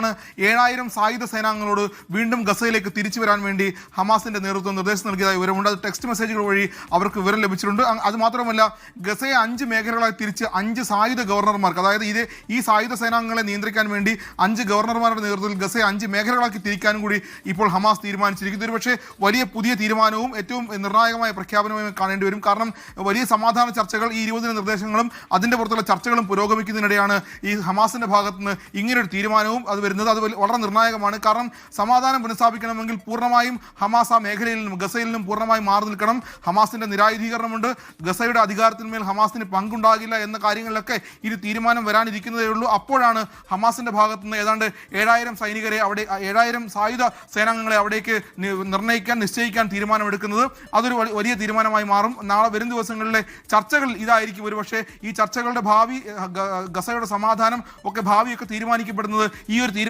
ആണ്. ഏഴായിരം സായുധ സേനാംഗങ്ങളോട് വീണ്ടും ഗസയിലേക്ക് തിരിച്ചു വരാൻ വേണ്ടി ഹമാസിന്റെ നേതൃത്വം നിർദ്ദേശം നൽകിയതായി വിവരമുണ്ട്. അത് ടെക്സ്റ്റ് മെസ്സേജുകൾ വഴി അവർക്ക് വിവരം ലഭിച്ചിട്ടുണ്ട്. അത് മാത്രമല്ല ഗസയെ അഞ്ച് മേഖലകളായി തിരിച്ച് അഞ്ച് സായുധ ഗവർണർമാർക്ക് അതായത് ഇത് ഈ സായുധ സേനാംഗങ്ങളെ നിയന്ത്രിക്കാൻ വേണ്ടി അഞ്ച് ഗവർണർമാരുടെ നേതൃത്വത്തിൽ ഗസയെ അഞ്ച് മേഖലകളാക്കി തിരിക്കാനും കൂടി ഇപ്പോൾ ഹമാസ് തീരുമാനിച്ചിരിക്കുന്നു. ഒരു വലിയ പുതിയ തീരുമാനവും ഏറ്റവും നിർണായകമായ പ്രഖ്യാപനവും കാണേണ്ടി വരും. കാരണം വലിയ സമാധാന ചർച്ചകൾ ഈ ഇരുപതിന നിർദ്ദേശങ്ങളും അതിന്റെ പുറത്തുള്ള ചർച്ചകളും പുരോഗമിക്കുന്നതിനിടെയാണ് ഈ ഹമാസിന്റെ ഭാഗത്തുനിന്ന് ഇങ്ങനൊരു തീരുമാനവും അത് വരുന്നത്. അത് വളരെ നിർണായകമാണ്. കാരണം സമാധാനം പുനഃസ്ഥാപിക്കണമെങ്കിൽ പൂർണമായും ഹമാസ് ആ മേഖലയിൽ നിന്നും ഗസയിൽ നിന്നും പൂർണമായും മാറി നിൽക്കണം. ഹമാസിന്റെ നിരായുധീകരണമുണ്ട്. ഗസയുടെ അധികാരത്തിന്മേൽ ഹമാസിന് പങ്കുണ്ടാകില്ല എന്ന കാര്യങ്ങളിലൊക്കെ ഇനി തീരുമാനം വരാനിരിക്കുന്നതേ ഉള്ളൂ. അപ്പോഴാണ് ഹമാസിന്റെ ഭാഗത്ത് നിന്ന് ഏതാണ്ട് ഏഴായിരം സൈനികരെ അവിടെ ഏഴായിരം സായുധ സേനാംഗങ്ങളെ അവിടേക്ക് നിർണയിക്കാൻ നിശ്ചയിക്കാൻ തീരുമാനമെടുക്കുന്നത്. അതൊരു വലിയ തീരുമാനമായി മാറും. നാളെ വരും ദിവസങ്ങളിലെ ചർച്ചകൾ ഇതായിരിക്കും ഒരുപക്ഷെ ഈ ചർച്ചകളുടെ ഭാവി ഗസയുടെ സമാധാനം ഒക്കെ ഭാവിയൊക്കെ തീരുമാനിക്കപ്പെടുന്നത് ഈ ഒരു